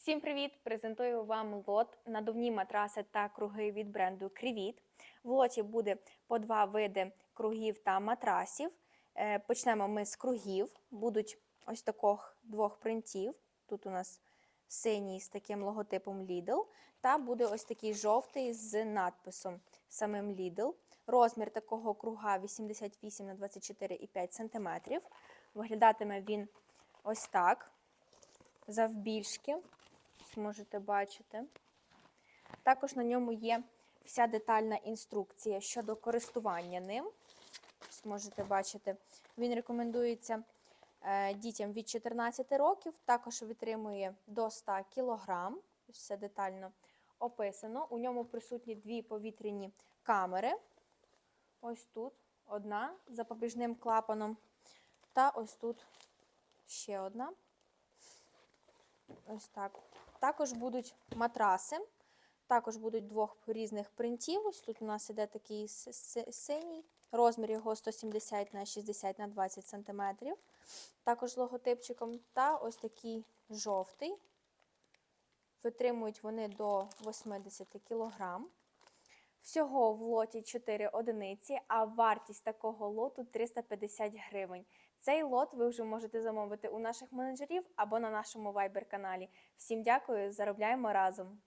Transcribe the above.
Всім привіт! Презентую вам лот надувні матраси та круги від бренду Крівіт. В лоті буде по два види кругів та матрасів. Е, Почнемо ми з кругів. Будуть ось таких двох принтів. Тут у нас синій з таким логотипом Lidl, та буде ось такий жовтий з надписом самим Lidl. Розмір такого круга 88 на 24,5 см. Виглядатиме він ось так завбільшки, ось можете бачити. Також на ньому є вся детальна інструкція щодо користування ним. Ось можете бачити, він рекомендується е, дітям від 14 років, також витримує до 100 кг. Все детально описано. У ньому присутні дві повітряні камери. Ось тут одна з запобіжним клапаном, та ось тут ще одна. Ось так. Також будуть матраси. Також будуть двох різних принтів. Ось тут у нас іде такий синій. Розмір його 170 на 60 на 20 см. Також з логотипчиком. Та ось такий жовтий. Витримують вони до 80 кг. Всього в лоті 4 одиниці, а вартість такого лоту 350 гривень. Цей лот ви вже можете замовити у наших менеджерів або на нашому Viber каналі. Всім дякую, заробляємо разом!